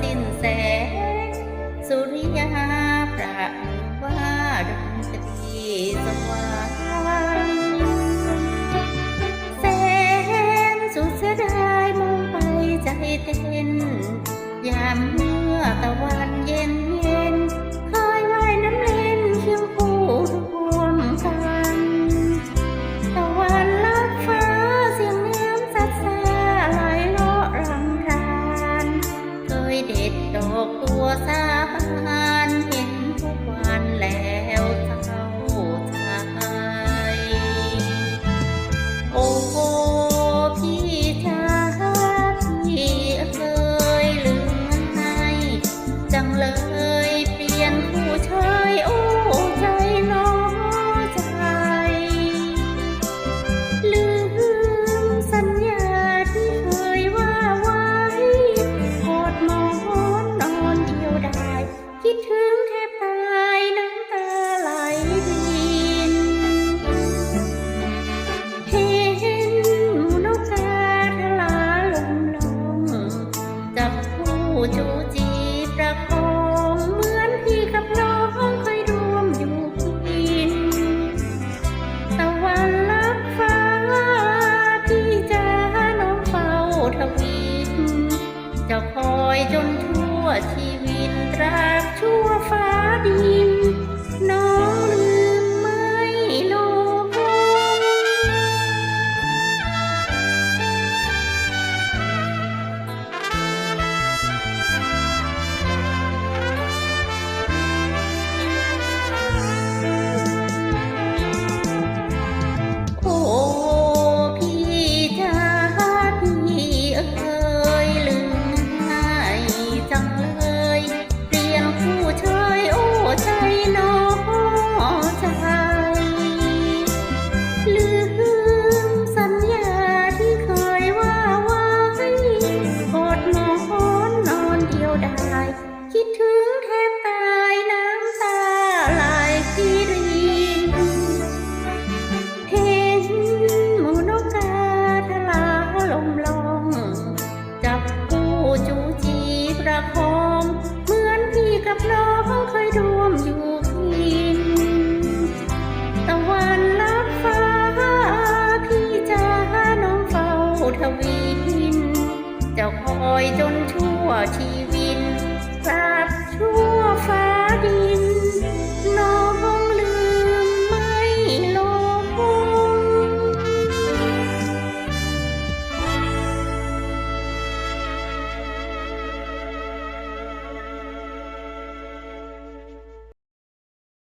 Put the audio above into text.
สิ้นแสงสุริยาพระว่าดวงตีสว่าง เด็ดดอกตัวซ่า จูจีประคองเหมือนพี่กับน้องเคยรวมอยู่กิน ตะวันลับฟ้าพี่จ้าน้องเฝ้าทวิตจะคอยจนทั่วชีวิตราับน้องเคยรวมอยู่พินตะวันลับฟ้าพี่จ้าน้องเฝ้าทวีนจะคอยจนชั่วชีว